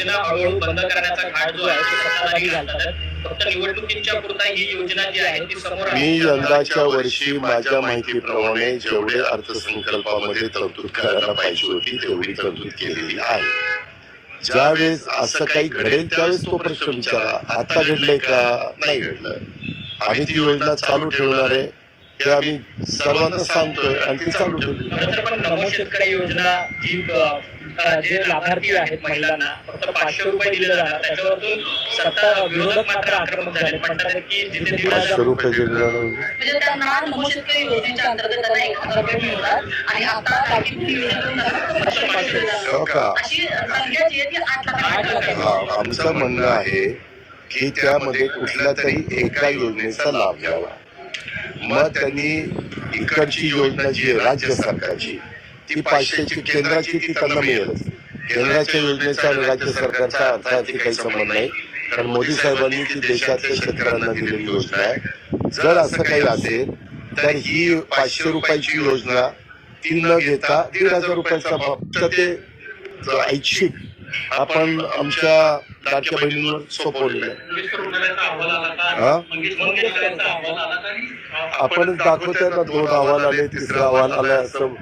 योजना हळूहळू बंद करण्याचा घाट जो आहे तो सत्ताधारी घालतात फक्त निवडणुकींच्या पुरता ही योजना जी आहे ती समोर मी यंदाच्या वर्षी माझ्या माहितीप्रमाणे जेवढे अर्थसंकल्पामध्ये तरतूद करायला पाहिजे होती तेवढी तरतूद केलेली आहे. ज्यावेळेस असं काही घडेल त्यावेळेस तो प्रश्न विचारा. आता घडलंय का? नाही घडलं. आम्ही ती योजना चालू ठेवणार आहे. ते आम्ही सर्वांना सांगतोय आणि ती चालू ठेवली शेतकरी योजना जी जे लाभार्थी आहेत महिलांना फक्त पाचशे रुपये दिले जाणार त्याच्यावरतून सत्ता विरोधक मात्र आक्रमक झाले म्हणतात की जिथे पाचशे रुपये दिले म्हणजे त्यांना नमो शेतकरी योजनेच्या अंतर्गत त्यांना एक हजार रुपये मिळतात आणि आता योजनेतून. हो का? अशी संख्या जी आहे ती आठ. हा, आमचं म्हणणं आहे की त्यामध्ये कुठल्या तरी एका योजनेचा लाभ घ्यावा. मग त्यांनी इकडची योजना जी राज्य सरकारची ती पाचशेची केंद्राची ती त्यांना मिळेलच. केंद्राच्या योजनेचा आणि राज्य सरकारचा अर्थात काही संबंध नाही. कारण मोदी साहेबांनी ती देशातल्या शेतकऱ्यांना दिलेली योजना आहे. जर असं काही असेल तर ही पाचशे रुपयाची योजना ती न घेता दीड हजार रुपयाचा फक्त ते ऐच्छिक आपण आमच्या लाडक्या बहिणींवर सोपवलेलं आहे आला का? हा? आला का? आपणच दाखवतोय ना दोन अहवाल आले तिसरा अहवाल आलाय असं